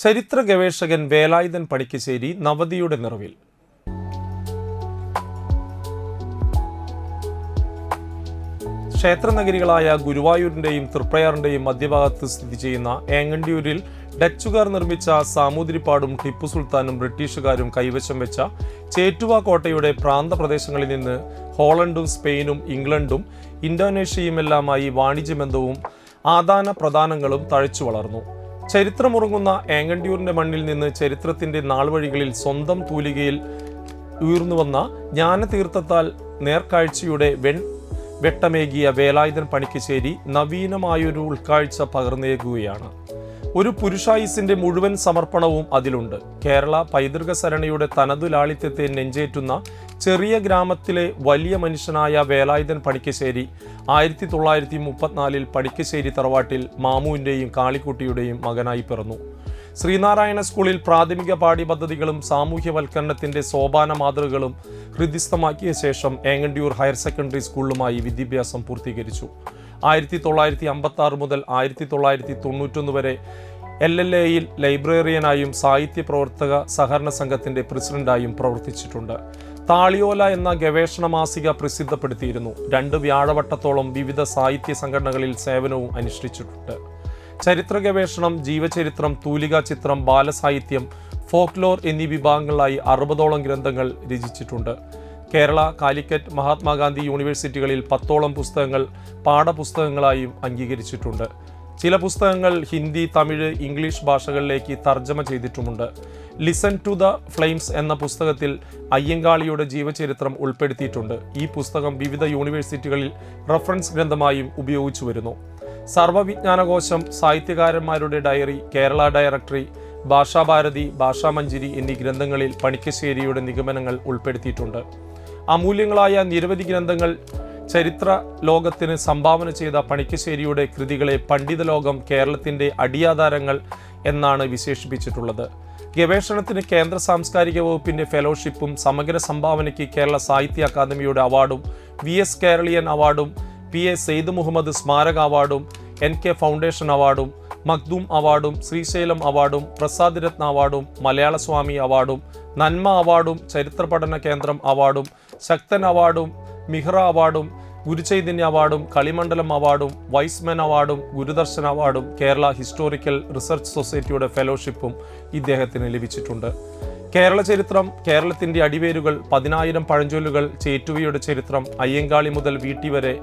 ചരിത്ര ഗവേഷകൻ വേലായുധൻ പണിക്കശ്ശേരി നവതിയുടെ നിറവിൽ. ക്ഷേത്രനഗരികളായ ഗുരുവായൂരിന്റെയും തൃപ്രയാറിന്റെയും മധ്യഭാഗത്ത് സ്ഥിതി ചെയ്യുന്ന ഏങ്ങണ്ടിയൂരിൽ ഡച്ചുകാർ നിർമ്മിച്ച സാമൂതിരിപ്പാടും ടിപ്പു സുൽത്താനും ബ്രിട്ടീഷുകാരും കൈവശം വെച്ച ചേറ്റുവ കോട്ടയുടെ പ്രാന്തപ്രദേശങ്ങളിൽ നിന്ന് ഹോളണ്ടും സ്പെയിനും ഇംഗ്ലണ്ടും ഇന്തോനേഷ്യയുമെല്ലാമായി വാണിജ്യബന്ധവും ആദാന പ്രദാനങ്ങളും തഴച്ചു വളർന്നു ചരിത്രമുറങ്ങുന്ന ഏങ്ങണ്ടിയൂരിന്റെ മണ്ണിൽ നിന്ന് ചരിത്രത്തിന്റെ നാൾവഴികളിൽ സ്വന്തം തൂലികയിൽ ഉയർന്നു വന്ന ജ്ഞാനതീർത്ഥത്താൽ നേർക്കാഴ്ചയുടെ വെൺ വെട്ടമേകിയ വേലായുധൻ പണിക്കശ്ശേരി നവീനമായൊരു ഉൾക്കാഴ്ച പകർന്നേകുകയാണ്. ഒരു പുരുഷായുസിന്റെ മുഴുവൻ സമർപ്പണവും അതിലുണ്ട്. കേരള പൈതൃക സരണിയുടെ തനതു ലാളിത്യത്തെ നെഞ്ചേറ്റുന്ന ചെറിയ ഗ്രാമത്തിലെ വലിയ മനുഷ്യനായ വേലായുധൻ പടിക്കശ്ശേരി ആയിരത്തി തൊള്ളായിരത്തി മുപ്പത്തിനാലിൽ പണിക്കശ്ശേരി തറവാട്ടിൽ മാമുവിന്റെയും കാളിക്കുട്ടിയുടെയും മകനായി പിറന്നു. ശ്രീനാരായണ സ്കൂളിൽ പ്രാഥമിക പാഠ്യപദ്ധതികളും സാമൂഹ്യവൽക്കരണത്തിന്റെ സോപാന മാതൃകകളും ഹൃദിസ്ഥമാക്കിയ ശേഷം ഏങ്ങണ്ടിയൂർ ഹയർ സെക്കൻഡറി സ്കൂളിലുമായി വിദ്യാഭ്യാസം പൂർത്തീകരിച്ചു. ആയിരത്തി തൊള്ളായിരത്തി അമ്പത്തി ആറ് മുതൽ ആയിരത്തി തൊള്ളായിരത്തി തൊണ്ണൂറ്റൊന്ന് വരെ എൽ എൽ എയിൽ ലൈബ്രറിയനായും സാഹിത്യ പ്രവർത്തക സഹകരണ സംഘത്തിന്റെ പ്രസിഡന്റായും പ്രവർത്തിച്ചിട്ടുണ്ട്. താളിയോല എന്ന ഗവേഷണ മാസിക പ്രസിദ്ധപ്പെടുത്തിയിരുന്നു. രണ്ട് വ്യാഴവട്ടത്തോളം വിവിധ സാഹിത്യ സംഘടനകളിൽ സേവനവും അനുഷ്ഠിച്ചിട്ടുണ്ട്. ചരിത്ര ഗവേഷണം ജീവചരിത്രം തൂലിക ചിത്രം ബാലസാഹിത്യം ഫോക്ലോർ എന്നീ വിഭാഗങ്ങളായി അറുപതോളം ഗ്രന്ഥങ്ങൾ രചിച്ചിട്ടുണ്ട്. കേരള കാലിക്കറ്റ് മഹാത്മാഗാന്ധി യൂണിവേഴ്സിറ്റികളിൽ പത്തോളം പുസ്തകങ്ങൾ പാഠപുസ്തകങ്ങളായും അംഗീകരിച്ചിട്ടുണ്ട്. ചില പുസ്തകങ്ങൾ ഹിന്ദി തമിഴ് ഇംഗ്ലീഷ് ഭാഷകളിലേക്ക് തർജമ ചെയ്തിട്ടുമുണ്ട്. ലിസൺ ടു ദ ഫ്ലെയിംസ് എന്ന പുസ്തകത്തിൽ അയ്യങ്കാളിയുടെ ജീവചരിത്രം ഉൾപ്പെടുത്തിയിട്ടുണ്ട്. ഈ പുസ്തകം വിവിധ യൂണിവേഴ്സിറ്റികളിൽ റഫറൻസ് ഗ്രന്ഥമായും ഉപയോഗിച്ചു വരുന്നു. സർവവിജ്ഞാനകോശം സാഹിത്യകാരന്മാരുടെ ഡയറി കേരള ഡയറക്ടറി ഭാഷാഭാരതി ഭാഷാമഞ്ജരി എന്നീ ഗ്രന്ഥങ്ങളിൽ പണിക്കശ്ശേരിയുടെ നിഗമനങ്ങൾ ഉൾപ്പെടുത്തിയിട്ടുണ്ട്. അമൂല്യങ്ങളായ നിരവധി ഗ്രന്ഥങ്ങൾ ചരിത്ര ലോകത്തിന് സംഭാവന ചെയ്ത പണിക്കശ്ശേരിയുടെ കൃതികളെ പണ്ഡിത ലോകം കേരളത്തിന്റെ അടിയാധാരങ്ങൾ എന്നാണ് വിശേഷിപ്പിച്ചിട്ടുള്ളത്. ഗവേഷണത്തിന് കേന്ദ്ര സാംസ്കാരിക വകുപ്പിന്റെ ഫെലോഷിപ്പും സമഗ്ര സംഭാവനയ്ക്ക് കേരള സാഹിത്യ അക്കാദമിയുടെ അവാർഡും വി എസ് കേരളീയൻ അവാർഡും പി എ സെയ്ദ് മുഹമ്മദ് സ്മാരക അവാർഡും എൻ കെ ഫൗണ്ടേഷൻ അവാർഡും മഖ്ദൂം അവാർഡും ശ്രീശൈലം അവാർഡും പ്രസാദ് രത്ന അവാർഡും മലയാള സ്വാമി അവാർഡും നന്മ അവാർഡും ചരിത്ര പഠന കേന്ദ്രം അവാർഡും ശക്തൻ അവാർഡും മിഹ്റ അവാർഡും ഗുരുചൈതന്യ അവാർഡും കളിമണ്ഡലം അവാർഡും വൈസ്മാൻ അവാർഡും ഗുരുദർശൻ അവാർഡും കേരള ഹിസ്റ്റോറിക്കൽ റിസർച്ച് സൊസൈറ്റിയുടെ ഫെലോഷിപ്പും ഇദ്ദേഹത്തിന് ലഭിച്ചിട്ടുണ്ട്. കേരള ചരിത്രം കേരളത്തിന്റെ അടിവേരുകൾ പതിനായിരം പഴഞ്ചൊല്ലുകൾ ചേറ്റുവയുടെ ചരിത്രം അയ്യങ്കാളി മുതൽ വീട്ടി വരെ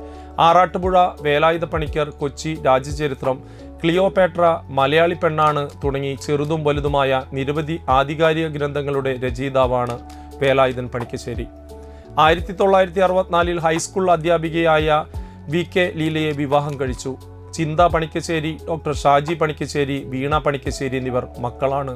ആറാട്ടുപുഴ വേലായുധ പണിക്കർ കൊച്ചി രാജ്യചരിത്രം ക്ലിയോപേട്ര മലയാളി പെണ്ണാണ് തുടങ്ങി ചെറുതും വലുതുമായ നിരവധി ആധികാരിക ഗ്രന്ഥങ്ങളുടെ രചയിതാവാണ് വേലായുധൻ പണിക്കശ്ശേരി. ആയിരത്തി തൊള്ളായിരത്തി അറുപത്തിനാലിൽ ഹൈസ്കൂൾ അധ്യാപികയായ വി കെ ലീലയെ വിവാഹം കഴിച്ചു. ചിന്ത പണിക്കശ്ശേരി ഡോക്ടർ ഷാജി പണിക്കശ്ശേരി വീണ പണിക്കശ്ശേരി എന്നിവർ മക്കളാണ്.